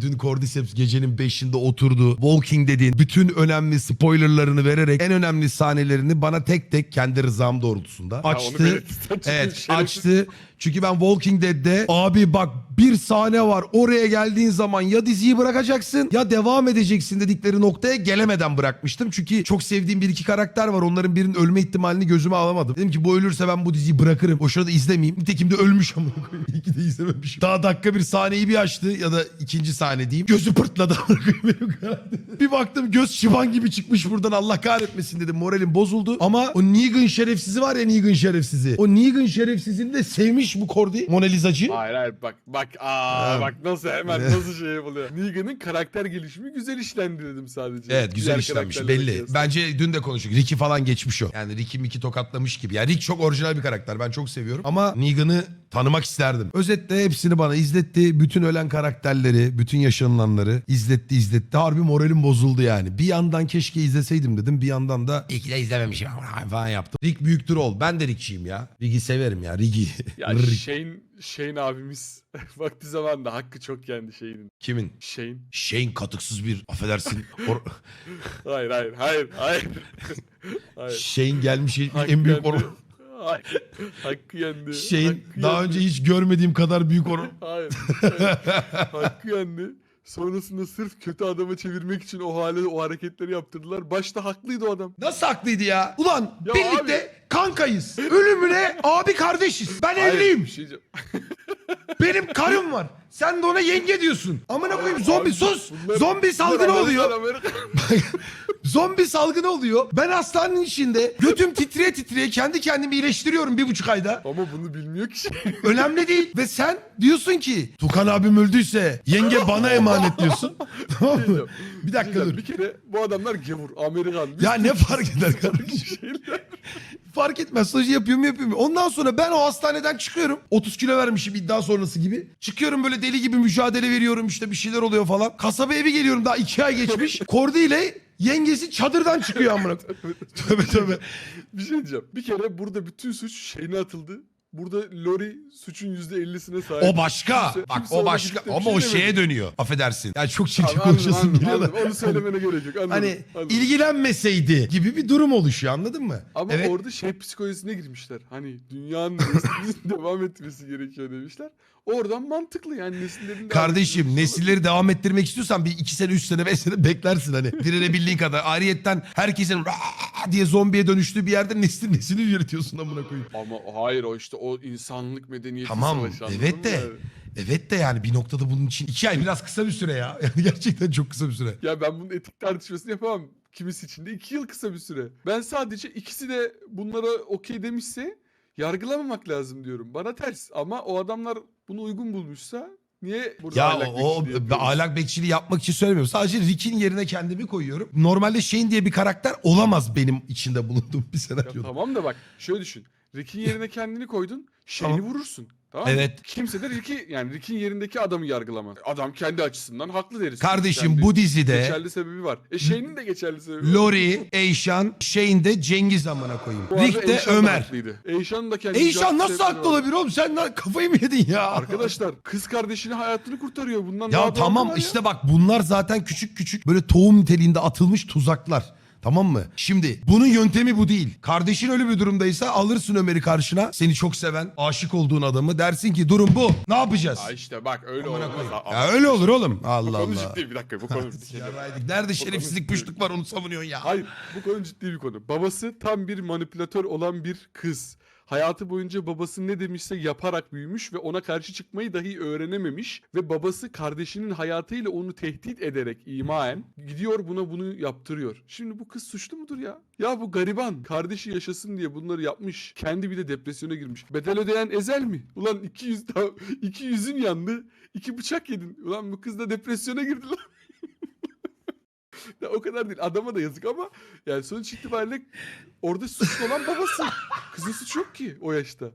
dün Cordyceps gecenin 5'inde oturdu. Walking dediğin bütün önemli spoilerlarını vererek en önemli sahnelerini bana tek tek kendi rızam doğrultusunda onu açtı. çünkü evet şerefsiz- açtı. Çünkü ben Walking Dead'de abi bak bir sahne var oraya geldiğin zaman ya diziyi bırakacaksın ya devam edeceksin dedikleri noktaya gelemeden bırakmıştım. Çünkü çok sevdiğim bir iki karakter var. Onların birinin ölme ihtimalini gözüme alamadım. Dedim ki bu ölürse ben bu diziyi bırakırım. Boşuna da izlemeyeyim. Nitekim de ölmüş ama. İyi ki de izlememişim. Daha dakika bir sahneyi bir açtı ya da ikinci sahne diyeyim. Gözü pırtladı. Bir baktım göz şivan gibi çıkmış buradan Allah kahretmesin dedim. Moralim bozuldu. Ama o Negan şerefsizi var ya Negan şerefsizi. O Negan şerefsizini de sevmiş bu Kordi. Mona Lisa'cı. Hayır hayır bak bak aa Ha. bak nasıl hemen nasıl şey yapılıyor. Negan'ın karakter gelişimi güzel işlendi dedim sadece. Evet güzel Diğer işlenmiş karakterlere belli. kıyasla. Bence dün de konuştuk. Ricky falan geçmiş o. Yani Ricky Mickey tokatlamış gibi. Yani Rick çok orijinal bir karakter. Ben çok seviyorum. Ama Negan'ı tanımak isterdim. Özetle hepsini bana izletti. Bütün ölen karakterleri, bütün yaşanılanları izletti izletti. Harbi moralim bozuldu yani. Bir yandan keşke izleseydim dedim. Bir yandan da iyi ki de izlememişim falan yaptım. Rick büyüktür ol. Ben de Rick'çiyim ya. Rick'i severim ya. Rick'i. Ya Rick. Shane, Shane abimiz vakti zamanında hakkı çok yendi Shane'in. Kimin? Shane. Shane katıksız bir affedersin. Or- Hayır hayır hayır hayır. hayır. Shane gelmiş Hakkı en büyük yendi. or-. Hakkı yendi. Şeyin Hakkı daha yendi. önce hiç görmediğim kadar büyük or- Hayır. hayır. Hakkı yendi. Sonrasında sırf kötü adama çevirmek için o hale o hareketleri yaptırdılar. Başta haklıydı o adam. Nasıl haklıydı ya? Ulan Ya birlikte kankayız. Ölümüne abi kardeşiz. Ben Hayır, evliyim. bir şey diyeceğim. Benim karım var. Sen de ona yenge diyorsun. Amına koyayım zombi sus. zombi salgını oluyor. Zombi salgını oluyor. Ben hastanenin içinde götüm titreye titreye kendi kendimi iyileştiriyorum bir buçuk ayda. Ama bunu bilmiyor ki. Önemli değil. Ve sen diyorsun ki Tukan abim öldüyse yenge bana emanet diyorsun. tamam mı? Bir dakika dur. Bir kere bu adamlar gavur, Amerikan. Ya ne fark eder kardeşim? Fark etmez. Stajı yapıyor mu yapıyor mu? Ondan sonra ben o hastaneden çıkıyorum. 30 kilo vermişim iddia sonrası gibi. Çıkıyorum böyle deli gibi mücadele veriyorum işte bir şeyler oluyor falan. Kasaba evi geliyorum daha 2 ay geçmiş. Kordi ile yengesi çadırdan çıkıyor amına. tövbe tövbe. Bir şey diyeceğim. Bir kere burada bütün suç şeyine atıldı. Burada Lori suçun %50'sine sahip. O başka. Kimse- Bak kimse o ona başka. gidip de bir Ama şey o demedi. şeye dönüyor. Affedersin. Yani çok çirkin Anladım, konuşasın anladım, geliyor da. anladım. Onu söylemene gerek yok. Anladım, Hani anladım. ilgilenmeseydi gibi bir durum oluşuyor anladın mı? Ama evet. orada şey psikolojisine girmişler. Hani dünyanın devam etmesi gerekiyor demişler. Oradan mantıklı yani nesillerin devam Kardeşim etmesi nesilleri devam ettirmek istiyorsan bir iki sene, üç sene, beş sene beklersin hani. Direnebildiğin kadar. Ayrıyetten herkesin! Diye zombiye dönüştüğü bir yerde nesil nesini yürütüyorsun amına koyayım. Ama hayır o işte o insanlık medeniyeti Tamam savaşı anladın evet mı de. yani? Evet de yani bir noktada bunun için iki ay biraz kısa bir süre ya. Yani gerçekten çok kısa bir süre. Ya ben bunun etik tartışmasını yapamam. Kimisi için de iki yıl kısa bir süre. Ben sadece ikisi de bunlara okey demişse yargılamamak lazım diyorum. Bana ters ama o adamlar bunu uygun bulmuşsa niye burada Ya ahlak o, bekçiliği ahlak bekçiliği yapmak için söylemiyorum. Sadece Rick'in yerine kendimi koyuyorum. Normalde Shane diye bir karakter olamaz benim içinde bulunduğum bir Ya senaryoda. tamam da bak şöyle düşün. Rick'in yerine kendini koydun. Şeyini Tamam. vurursun. Tamam mı? Evet. Kimse de Rick'i yani Rick'in yerindeki adamı yargılamaz. Adam kendi açısından haklı deriz. Kardeşim bu dizide geçerli sebebi var. E Shane'in de geçerli sebebi var. Lori, Eyşan, Shane de Cengiz amına koyayım. Bu arada Rick de Eyşan da Ömer. haklıydı. Eyşan da kendi Eyşan nasıl haklı olabilir oğlum? Sen lan kafayı mı yedin ya? Arkadaşlar kız kardeşinin hayatını kurtarıyor. Bundan daha Ya doğal tamam ya. işte bak bunlar zaten küçük küçük böyle tohum niteliğinde atılmış tuzaklar. Tamam mı? Şimdi bunun yöntemi bu değil. Kardeşin öyle bir durumdaysa alırsın Ömer'i karşına. Seni çok seven, aşık olduğun adamı. Dersin ki durum bu. Ne yapacağız? Ha işte bak öyle. Aa, Ya öyle olur oğlum. Bu Allah konu Allah. ciddi bir dakika bu konu. Yarraydık. Nerede şerefsizlik püşlük var onu savunuyorsun ya. Hayır bu konu ciddi bir konu. Babası tam bir manipülatör olan bir kız. Hayatı boyunca babası ne demişse yaparak büyümüş ve ona karşı çıkmayı dahi öğrenememiş ve babası kardeşinin hayatıyla onu tehdit ederek imaen gidiyor buna bunu yaptırıyor. Şimdi bu kız suçlu mudur ya? Ya bu gariban kardeşi yaşasın diye bunları yapmış. Kendi bir de depresyona girmiş. Bedel ödeyen ezel mi? Ulan iki yüz, iki yüzün yandı. iki bıçak yedin. Ulan bu kız da depresyona girdi lan. Ya o kadar değil. Adama da yazık ama yani sonuç itibariyle orada suçlu olan babası. Kızın suçu yok ki o yaşta.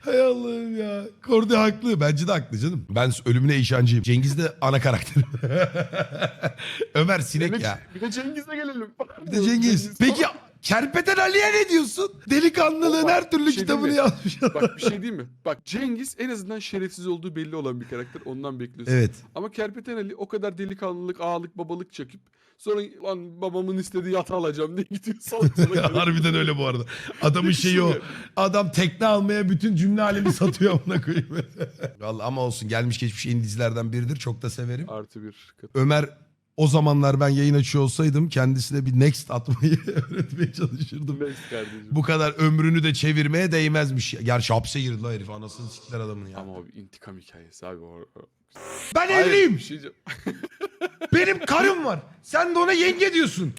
Hay Allah'ım ya. Kordi haklı. Bence de haklı canım. Ben ölümüne işancıyım. Cengiz de ana karakter. Ömer sinek Bir de- ya. Bir de Cengiz'e gelelim. Bir de Cengiz. Peki Kerpeten Ali'ye ne diyorsun? Delikanlılığın O bak, her türlü şey kitabını diyeyim mi? yazmış. Bak bir şey değil mi? Bak Cengiz en azından şerefsiz olduğu belli olan bir karakter. Ondan bekliyorsun. evet. Ama Kerpeten Ali o kadar delikanlılık, ağalık, babalık çekip sonra lan babamın istediği yatağı alacağım diye gidiyor salak salak. Harbiden öyle bu arada. Adamın şeyi o. Adam tekne almaya bütün cümle alemi satıyor amına koyayım. Vallahi ama olsun gelmiş geçmiş en dizilerden biridir. Çok da severim. Artı bir kat. Ömer o zamanlar ben yayın açıyor olsaydım kendisine bir next atmayı öğretmeye çalışırdım. Next kardeşim. Bu kadar ömrünü de çevirmeye değmezmiş. Gerçi hapse girdi la herif anasını siktiler adamın ya. Ama o bir intikam hikayesi abi. O, Ben Hayır, evliyim. bir şey. Benim karım var. Sen de ona yenge diyorsun.